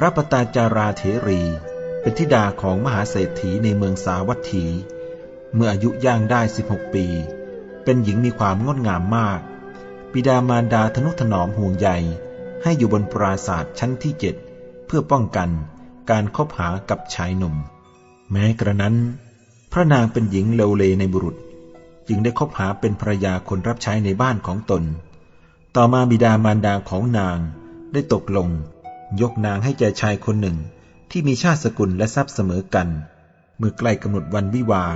พระปตาจาราเถรี เป็นธิดาของมหาเศรษฐีในเมืองสาวัตถี เมื่ออายุย่างได้ 16 ปี เป็นหญิงมีความงดงามมากบิดามารดาทนุถนอมห่วงใยให้อยู่บนปราศาสตร์ชั้นที่เจ็ดเพื่อป้องกันการคบหากับชายหนุ่ม แม้กระนั้น พระนางเป็นหญิงเลวเลในบุรุษ จึงได้คบหาเป็นภรยาคนรับใช้ในบ้านของตน ต่อมาบิดามารดาของนางได้ตกลง ยกนางให้แก่ชายคนหนึ่ง ที่มีชาติสกุลและทรัพย์เสมอกัน เมื่อใกล้กำหนดวันวิวา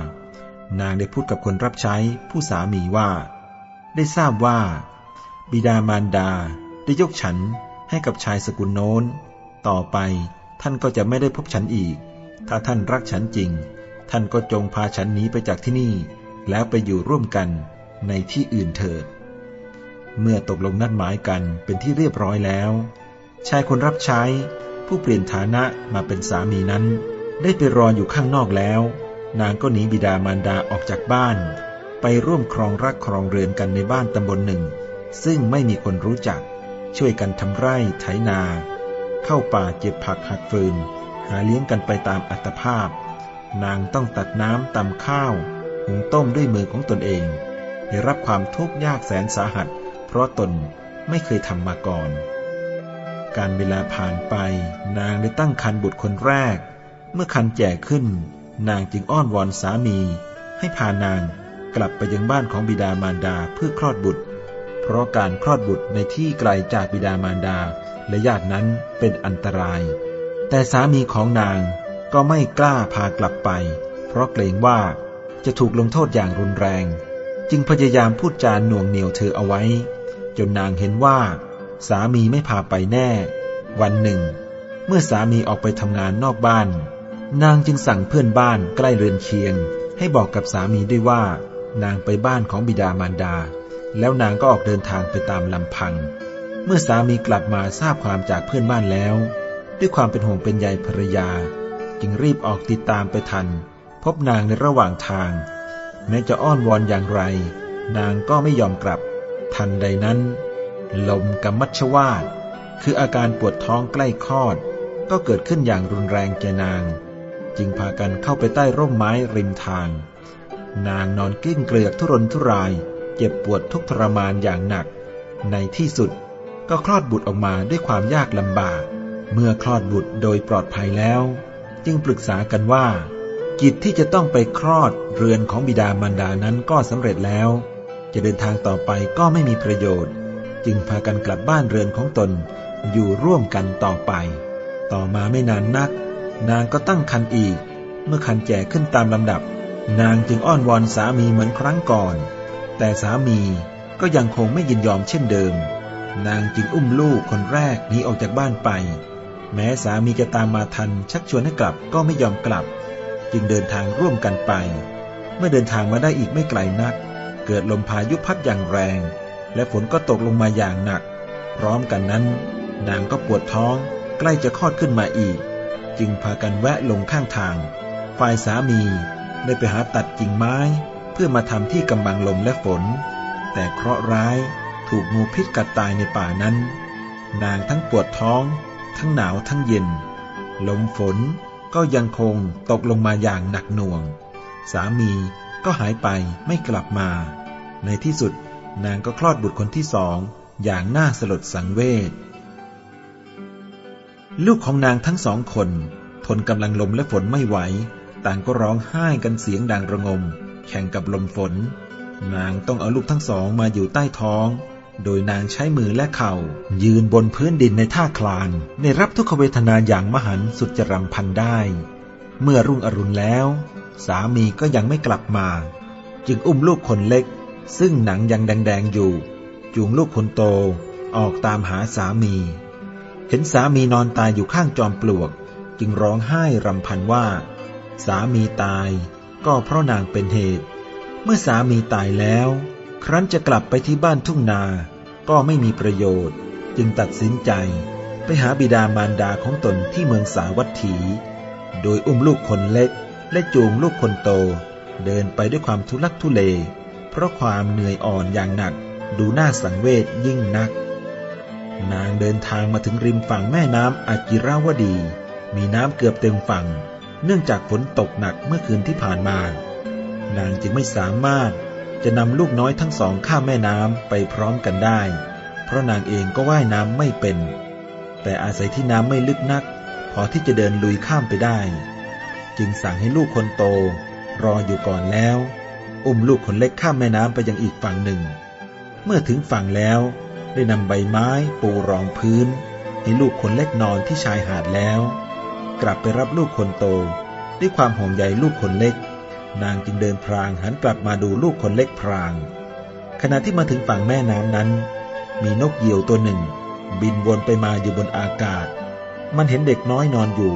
นางได้พูดกับคนรับใช้ผู้สามีว่า ได้ทราบว่า บิดามารดาได้ยกฉันให้กับชายสกุลโน้น ต่อไปท่านก็จะไม่ได้พบฉันอีก ถ้าท่านรักฉันจริง ท่านก็จงพาฉันหนีไปจากที่นี่ แล้วไปอยู่ร่วมกันในที่อื่นเถิด เมื่อตกลงนัดหมายกันเป็นที่เรียบร้อยแล้ว ชายคนรับใช้ ผู้เปลี่ยนฐานะมาเป็นสามีนั้น ได้ไปรออยู่ข้างนอกแล้ว นางก็หนีบิดามารดาออกจากบ้าน ไปร่วมครองรักครองเรือนกันในบ้านตำบลหนึ่ง ซึ่งไม่มีคนรู้จัก ช่วยกันทำไร่ไถนา เข้าป่าเก็บผักหักฟืน หาเลี้ยงกันไปตามอัตภาพ นางต้องตัดน้ำตำข้าวหุงต้มด้วยมือของตนเองได้รับความทุกข์ยากแสนสาหัส เพราะตนไม่เคยทำมาก่อน การเวลาผ่านไป นางได้ตั้งครรภ์บุตรคนแรก เมื่อคันแก่ขึ้น นางจึงอ้อนวอนสามี ให้พานางกลับไปยังบ้านของบิดามารดาเพื่อคลอดบุตร เพราะการคลอดบุตรในที่ไกลจากบิดามารดาและญาตินั้นเป็นอันตราย แต่สามีของนางก็ไม่กล้าพากลับไป เพราะเกรงว่าจะถูกลงโทษอย่างรุนแรง จึงพยายามพูดจาหน่วงเหนียวเธอเอาไว้ จนนางเห็นว่า สามีไม่พาไปแน่ วันหนึ่ง เมื่อสามีออกไปทำงานนอกบ้าน นางจึงสั่งเพื่อนบ้านใกล้เรือนเคียง ให้บอกกับสามีด้วยว่า นางไปบ้านของบิดามารดา แล้วนางก็ออกเดินทางไปตามลำพัง เมื่อสามีกลับมาทราบความจากเพื่อนบ้านแล้ว ด้วยความเป็นห่วงเป็นใยภรรยา จึงรีบออกติดตามไปทัน พบนางในระหว่างทาง แม้จะอ้อนวอนอย่างไร นางก็ไม่ยอมกลับ ทันใดนั้น ลมกำมัชวาดคืออาการปวดท้องใกล้คลอด ก็เกิดขึ้นอย่างรุนแรงแกนาง จึงพากันเข้าไปใต้ร่มไม้ริมทาง นางนอนกิ้งเกลือกทุรนทุราย เจ็บปวดทุกทรมานอย่างหนัก ในที่สุดก็คลอดบุตรออกมาด้วยความยากลำบาก เมื่อคลอดบุตรโดยปลอดภัยแล้ว จึงปรึกษากันว่า กิจที่จะต้องไปคลอดเรือนของบิดามารดานั้นก็สำเร็จแล้ว จะเดินทางต่อไปก็ไม่มีประโยชน์ จึงพากันกลับบ้านเรือนของตน อยู่ร่วมกันต่อไป ต่อมาไม่นานนัก นางก็ตั้งครรภ์อีก เมื่อครรภ์แก่ขึ้นตามลำดับ นางจึงอ้อนวอนสามีเหมือนครั้งก่อน แต่สามีก็ยังคงไม่ยินยอมเช่นเดิม นางจึงอุ้มลูกคนแรกหนีออกจากบ้านไป แม้สามีจะตามมาทันชักชวนให้กลับก็ไม่ยอมกลับ จึงเดินทางร่วมกันไป เมื่อเดินทางมาได้อีกไม่ไกลนัก เกิดลมพายุพัดอย่างแรง และฝนก็ตกลงมาอย่างหนัก พร้อมกันนั้น นางก็ปวดท้องใกล้จะคลอดขึ้นมาอีก จึงพากันแวะลงข้างทาง ฝ่ายสามีได้ไปหาตัดกิ่งไม้ เพื่อมาทำที่กำบังลมและฝน แต่เคราะห์ร้ายถูกงูพิษกัดตายในป่านั้น นางทั้งปวดท้อง ทั้งหนาวทั้งเย็น ลมฝนก็ยังคงตกลงมาอย่างหนักหน่วง สามีก็หายไปไม่กลับมา ในที่สุด นางก็คลอดบุตรคนที่สองอย่างน่าสลดสังเวช ลูกของนางทั้งสองคน ทนกำลังลมและฝนไม่ไหว ต่างก็ร้องไห้กันเสียงดังระงม แข่งกับลมฝน นางต้องเอาลูกทั้งสองมาอยู่ใต้ท้อง โดยนางใช้มือและเข่า ยืนบนพื้นดินในท่าคลานในรับทุกขเวทนาอย่างมหันต์สุดจะรำพันได้ เมื่อรุ่งอรุณแล้ว สามีก็ยังไม่กลับมา จึงอุ้มลูกคนเล็ก ซึ่งหนังยังแดงๆอยู่ จูงลูกคนโตออกตามหาสามี เห็นสามีนอนตายอยู่ข้างจอมปลวก จึงร้องไห้รำพันว่า สามีตายก็เพราะนางเป็นเหตุ เมื่อสามีตายแล้ว ครั้นจะกลับไปที่บ้านทุ่งนา ก็ไม่มีประโยชน์ จึงตัดสินใจ ไปหาบิดามารดาของตนที่เมืองสาวัตถี โดยอุ้มลูกคนเล็กและจูงลูกคนโต เดินไปด้วยความทุลักทุเล เพราะความเหนื่อยอ่อนอย่างหนัก ดูน่าสังเวชยิ่งนัก นางเดินทางมาถึงริมฝั่งแม่น้ำอากิราวดี มีน้ำเกือบเต็มฝั่ง เนื่องจากฝนตกหนักเมื่อคืนที่ผ่านมา นางจึงไม่สามารถจะนำลูกน้อยทั้งสองข้ามแม่น้ำไปพร้อมกันได้ เพราะนางเองก็ว่ายน้ำไม่เป็น แต่อาศัยที่น้ำไม่ลึกนัก พอที่จะเดินลุยข้ามไปได้ จึงสั่งให้ลูกคนโต รออยู่ก่อนแล้ว อุ้มลูกคนเล็กข้ามแม่น้ำไปยังอีกฝั่งหนึ่ง เมื่อถึงฝั่งแล้วได้นำใบไม้ปูรองพื้น ให้ลูกคนเล็กนอนที่ชายหาดแล้ว กลับไปรับลูกคนโต ด้วยความห่วงใยลูกคนเล็ก นางจึงเดินพรางหันกลับมาดูลูกคนเล็กพราง ขณะที่มาถึงฝั่งแม่น้ำนั้น มีนกเหยี่ยวตัวหนึ่ง บินวนไปมาอยู่บนอากาศ มันเห็นเด็กน้อยนอนอยู่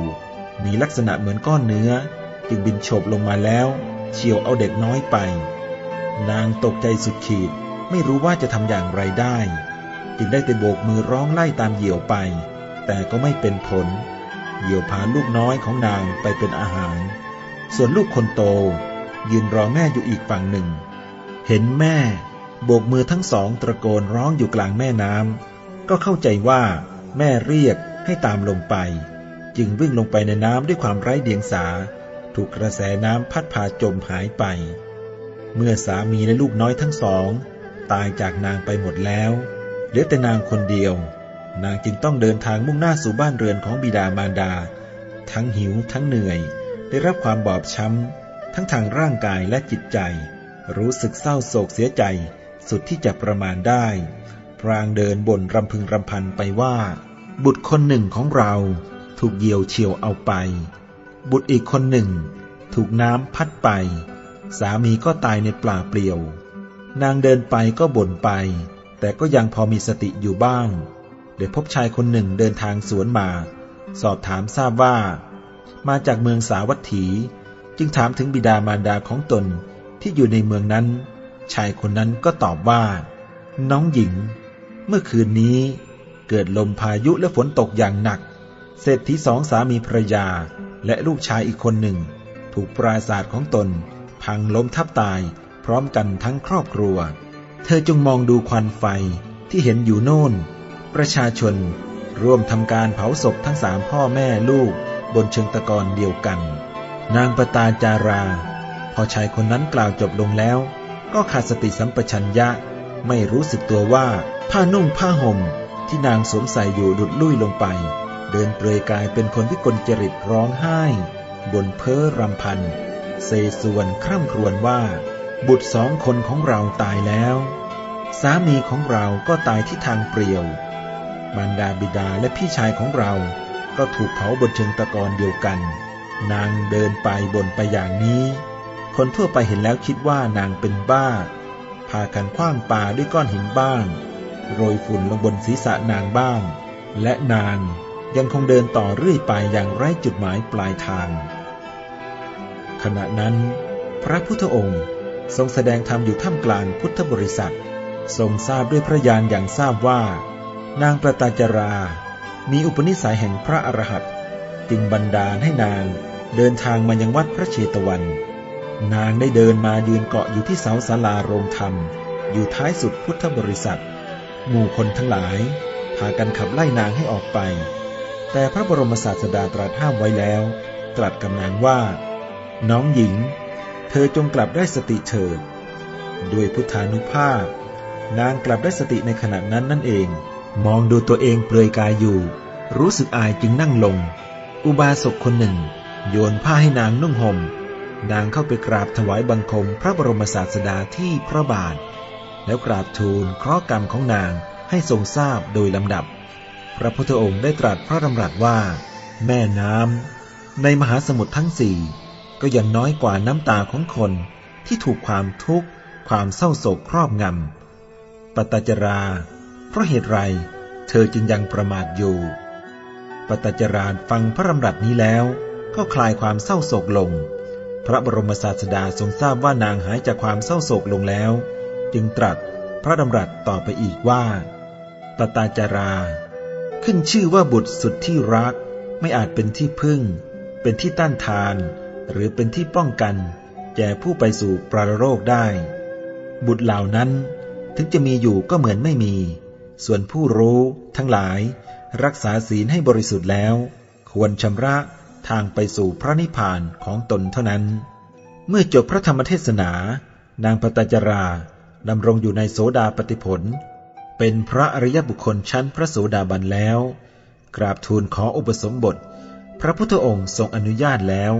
มีลักษณะเหมือนก้อนเนื้อ จึงบินโฉบลงมาแล้ว เฉียวเอาเด็กน้อยไป นางตกใจสุดขีดไม่รู้ว่าจะทำอย่างไรได้ จึงได้แต่โบกมือร้องไล่ตามเหยี่ยวไป แต่ก็ไม่เป็นผล เหยี่ยวพาลูกน้อยของนางไปเป็นอาหาร ส่วนลูกคนโต ยืนรอแม่อยู่อีกฝั่งหนึ่ง เห็นแม่ โบกมือทั้งสองตะโกนร้องอยู่กลางแม่น้ำก็เข้าใจว่า แม่เรียกให้ตามลงไป จึงวิ่งลงไปในน้ำด้วยความไร้เดียงสา ถูกกระแสน้ำพัดพาจมหายไป เมื่อสามีและลูกน้อยทั้งสอง ตายจากนางไปหมดแล้วเหลือแต่นางคนเดียว นางจึงต้องเดินทางมุ่งหน้าสู่บ้านเรือนของบิดามารดา ทั้งหิวทั้งเหนื่อย ได้รับความบอบช้ำ ทั้งทางร่างกายและจิตใจ รู้สึกเศร้าโศกเสียใจ สุดที่จะประมาณได้ พรางเดินบ่นรำพึงรำพันไปว่า บุตรคนหนึ่งของเราถูกเหยี่ยวเฉียวเอาไป บุตรอีกคนหนึ่ง ถูกน้ำพัดไป สามีก็ตายในปลาเปลี่ยว นางเดินไปก็บ่นไป แต่ก็ยังพอมีสติอยู่บ้างเดี๋ยวพบชายคนหนึ่งเดินทางสวนมา สอบถามทราบว่า มาจากเมืองสาวัตถี จึงถามถึงบิดามารดาของตนที่อยู่ในเมืองนั้น ชายคนนั้นก็ตอบว่า น้องหญิง เมื่อคืนนี้เกิดลมพายุและฝนตกอย่างหนัก เศรษฐีสองสามีภรรยา และลูกชายอีกคนหนึ่ง ถูกปราศาสตร์ของตน พังล้มทับตายพร้อมกันทั้งครอบครัว เธอจงมองดูควันไฟที่เห็นอยู่โน่น ประชาชนร่วมทำการเผาศพทั้งสามพ่อแม่ลูกบนเชิงตะกอนเดียวกัน นางปตาจารา พอชายคนนั้นกล่าวจบลงแล้ว ก็ขาดสติสัมปชัญญะ ไม่รู้สึกตัวว่าผ้านุ่งผ้าห่มที่นางสวมใส่อยู่ดุดลุ่ยลงไป เดินเปลือยกายเป็นคนที่กลจริตร้องไห้บนเพ้อรำพัน เซส่วนคร่ำครวญว่า บุตรสองคนของเราตายแล้ว สามีของเราก็ตายที่ทางเปลี่ยว มารดาบิดาและพี่ชายของเราก็ถูกเผาบนเชิงตะกอนเดียวกัน นางเดินไปบนไปอย่างนี้ คนทั่วไปเห็นแล้วคิดว่านางเป็นบ้า พากันคว้างปาด้วยก้อนหินบ้าง โรยฝุ่นลงบนศีรษะนางบ้าง และนาง ยังคงเดินต่อเรื่อยไปอย่างไร้จุดหมายปลายทาง ขณะนั้น พระพุทธองค์ทรงแสดงธรรมอยู่ท่ามกลางพุทธบริษัท ทรงทราบด้วยพระญาณอย่างทราบว่า นางประตาจารา มีอุปนิสัยแห่งพระอรหันต์จึงบันดาลให้นางเดินทางมายังวัดพระเชตวัน นางได้เดินมายืนเกาะอยู่ที่เสาศาลาโรงธรรม อยู่ท้ายสุดพุทธบริษัท หมู่คนทั้งหลายพากันขับไล่นางให้ออกไป แต่พระบรมศาสดาตรัสห้ามไว้แล้ว ตรัสกับนางว่า น้องหญิง เธอจงกลับได้สติเถิด ด้วยพุทธานุภาพ นางกลับได้สติในขณะนั้นนั่นเอง มองดูตัวเองเปลือยกายอยู่ รู้สึกอายจึงนั่งลง อุบาสกคนหนึ่ง โยนผ้าให้นางนุ่งห่ม นางเข้าไปกราบถวายบังคมพระบรมศาสดาที่พระบาท แล้วกราบทูลเคราะห์กรรมของนางให้ทรงทราบโดยลำดับ พระพุทธองค์ได้ตรัสพระดำรัสว่า แม่น้ำในมหาสมุทรทั้งสี่ก็ยังน้อยกว่าน้ำตาของคนที่ถูกความทุกข์ความเศร้าโศกครอบงำปตจรา เพราะเหตุไรเธอจึงยังประมาทอยู่ปตจราฟังพระดำรัสนี้แล้ว ก็คลายความเศร้าโศกลง พระบรมศาสดาทรงทราบว่านางหายจากความเศร้าโศกลงแล้ว จึงตรัสพระดำรัสต่อไปอีกว่า ปตาจารา ขึ้นชื่อว่าบุตรสุดที่รักไม่อาจเป็นที่พึ่ง เป็นที่ต้านทาน หรือเป็นที่ป้องกัน แก่ผู้ไปสู่ปรารโรคได้ บุตรเหล่านั้นถึงจะมีอยู่ก็เหมือนไม่มี ส่วนผู้รู้ทั้งหลาย รักษาศีลให้บริสุทธิ์แล้ว ควรชำระทางไปสู่พระนิพพานของตนเท่านั้น เมื่อจบพระธรรมเทศนา นางปตจราดำรงอยู่ในโสดาปติผล เป็นพระอริยบุคคลชั้นพระโสดาบันแล้ว กราบทูลขออุปสมบท พระพุทธองค์ทรงอนุญาตแล้ว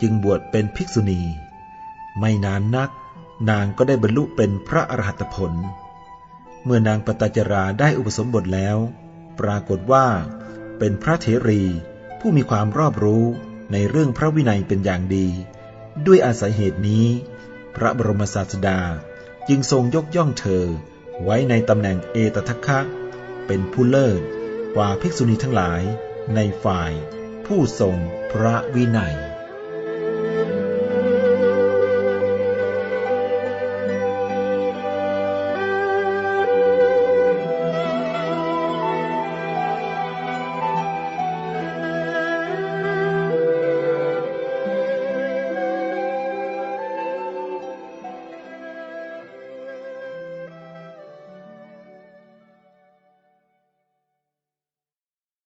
จึงบวชเป็นภิกษุณี ไม่นานนัก นางก็ได้บรรลุเป็นพระอรหัตผล เมื่อนางปตจราได้อุปสมบทแล้ว ปรากฏว่า เป็นพระเถรี ผู้มีความรอบรู้ในเรื่องพระวินัยเป็นอย่างดี ด้วยอาศัยเหตุนี้ พระบรมศาสดาจึงทรงยกย่องเธอ ไว้ในตำแหน่งเอตทัคคะ เป็นผู้เลิศกว่าภิกษุณีทั้งหลายในฝ่ายผู้ทรงพระวินัย